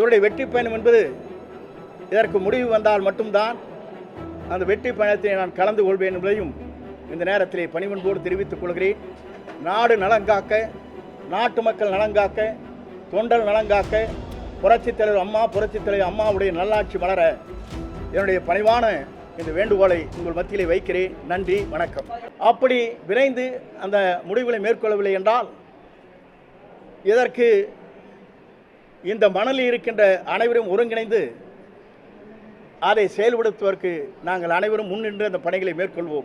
இவருடைய வெற்றி பயணம் என்பது இதற்கு முடிவு வந்தால் மட்டும்தான் அந்த வெற்றி பயணத்தை நான் கலந்து கொள்வேன் என்பதையும் இந்த நேரத்திலே பணிவன்போடு தெரிவித்துக் கொள்கிறேன். நாடு நலங்காக்க நாட்டு மக்கள் நலங்காக்க தொண்டர் நலங்காக்க புரட்சித் தலைவர் அம்மா புரட்சித் தலைவர் அம்மாவுடைய நல்லாட்சி வளர என்னுடைய பணிவான இந்த வேண்டுகோளை உங்கள் மத்தியிலே வைக்கிறேன். நன்றி வணக்கம். அப்படி விரைந்து அந்த முடிவுகளை மேற்கொள்ளவில்லை என்றால் இதற்கு இந்த மணலில் இருக்கின்ற அனைவரும் ஒருங்கிணைந்து அதை செயல்படுத்துவதற்கு நாங்கள் அனைவரும் முன்னின்று அந்த பணிகளை மேற்கொள்வோம்.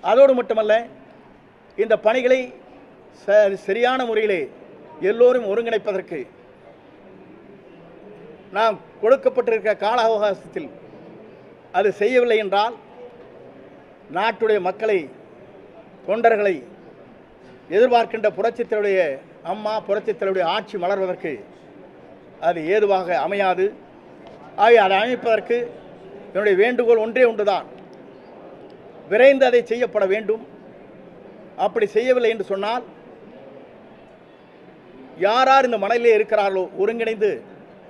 அதோடு மட்டுமல்ல இந்த பணிகளை ச- சரியான முறையிலே எல்லோரும் ஒருங்கிணைப்பதற்கு நாம் கொடுக்கப்பட்டிருக்கிற கால அவகாசத்தில் அது செய்யவில்லை என்றால் நாட்டுடைய மக்களை தொண்டர்களை எதிர்பார்க்கின்ற புரட்சித்தருடைய அம்மா புரட்சித்தலைவருடைய ஆட்சி மலர்வதற்கு அது ஏதுவாக அமையாது. ஆகிய அதை அமைப்பதற்கு என்னுடைய வேண்டுகோள் ஒன்றே ஒன்றுதான். விரைந்து அதை செய்யப்பட வேண்டும். அப்படி செய்யவில்லை என்று சொன்னால் யார் யார் இந்த மணலிலே இருக்கிறார்களோ ஒருங்கிணைந்து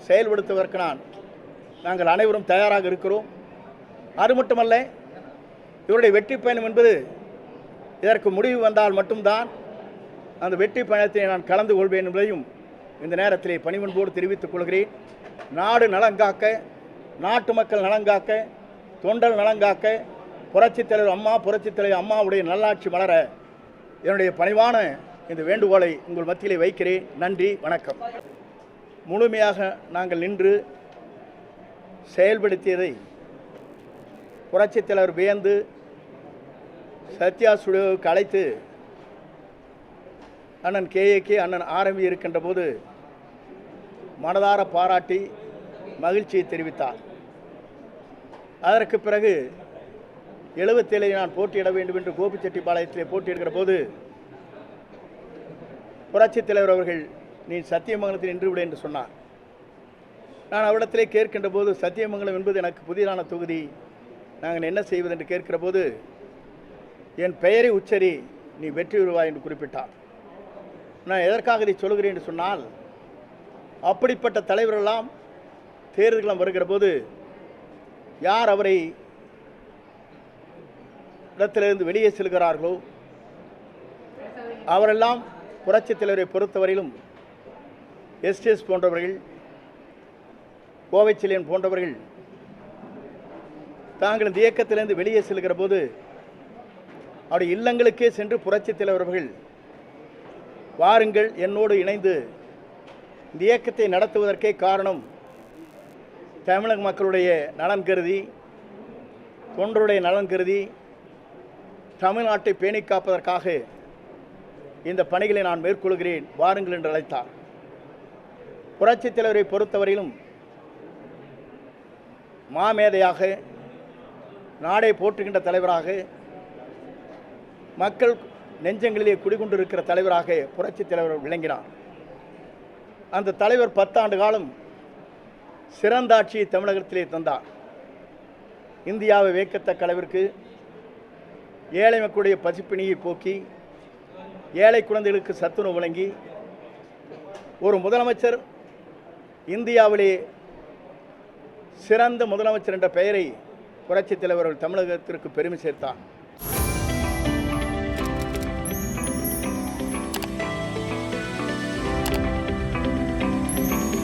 செயல்படுத்துவதற்கு நான் நாங்கள் அனைவரும் தயாராக இருக்கிறோம். அது மட்டுமல்ல இவருடைய வெற்றி பயணம் என்பது இதற்கு முடிவு வந்தால் மட்டும்தான் அந்த வெற்றி பயணத்தை நான் கலந்து கொள்வேன் என்பதையும் இந்த நேரத்திலே பணிவன்போடு தெரிவித்துக் கொள்கிறேன். நாடு நலங்காக்க நாட்டு மக்கள் நலங்காக்க தொண்டல் நலங்காக்க புரட்சித் தலைவர் அம்மா புரட்சித் தலைவர் அம்மாவுடைய நல்லாட்சி வளர என்னுடைய பணிவான இந்த வேண்டுகோளை உங்கள் மத்தியிலே வைக்கிறேன். நன்றி வணக்கம். முழுமையாக நாங்கள் நின்று செயல்படுத்தியதை புரட்சித் தலைவர் வியந்து சத்யா சுடுவுக்கு அழைத்து அண்ணன் கேஏகே அண்ணன் ஆரம்பி இருக்கின்ற போது மனதார பாராட்டி மகிழ்ச்சியை தெரிவித்தார். அதற்கு பிறகு எழுபத்தேழை நான் போட்டியிட வேண்டும் என்று கோபிச்செட்டிப்பாளையத்திலே போட்டியிடுகிற போது புரட்சித் தலைவர் அவர்கள் நீ சத்தியமங்கலத்தில் நின்றுவிடு என்று சொன்னார். நான் அவரிடத்திலே கேட்கின்ற போது சத்தியமங்கலம் என்பது எனக்கு புதிதான தொகுதி. நாங்கள் என்ன செய்வது? என்று கேட்கிற போது என் பெயரை உச்சரி நீ வெற்றி பெறுவாய் என்று குறிப்பிட்டார். நான் எதற்காக இதை சொல்கிறேன் என்று சொன்னால் அப்படிப்பட்ட தலைவரெல்லாம் தேர்தல்களம் வருகிற போது யார் அவரை இடத்திலிருந்து வெளியே செல்கிறார்களோ அவரெல்லாம் புரட்சித் தலைவரை பொறுத்தவரையிலும் எஸ்டிஎஸ் போன்றவர்கள் கோவைச்சிலியன் போன்றவர்கள் தாங்கள் இந்த இயக்கத்திலிருந்து வெளியே செல்கிற போது அவருடைய இல்லங்களுக்கே சென்று புரட்சித் தலைவர்கள் வாருங்கள் என்னோடு இணைந்து இந்த இயக்கத்தை நடத்துவதற்கே காரணம் தமிழக மக்களுடைய நலன் கருதி தொண்டருடைய நலன் கருதி தமிழ்நாட்டை பேணி காப்பதற்காக இந்த பணிகளை நான் மேற்கொள்கிறேன். வாருங்கள் என்று அழைத்தார். புரட்சித் தலைவரை பொறுத்தவரையிலும் மாமேதையாக நாடை போற்றுகின்ற தலைவராக மக்கள் நெஞ்சங்களிலே குடிகொண்டிருக்கிற தலைவராக புரட்சித் தலைவர் விளங்கினார். அந்த தலைவர் பத்தாண்டு காலம் சிறந்த ஆட்சியை தமிழகத்திலே தந்தார். இந்தியாவை வேக்கத்தக்க அளவிற்கு ஏழை மக்களுடைய பசிப்பிணியை போக்கி ஏழை குழந்தைகளுக்கு சத்துணவு வழங்கி ஒரு முதலமைச்சர் இந்தியாவிலே சிறந்த முதலமைச்சர் என்ற பெயரை புரட்சித் தலைவர்கள் தமிழகத்திற்கு பெருமை சேர்த்தார்.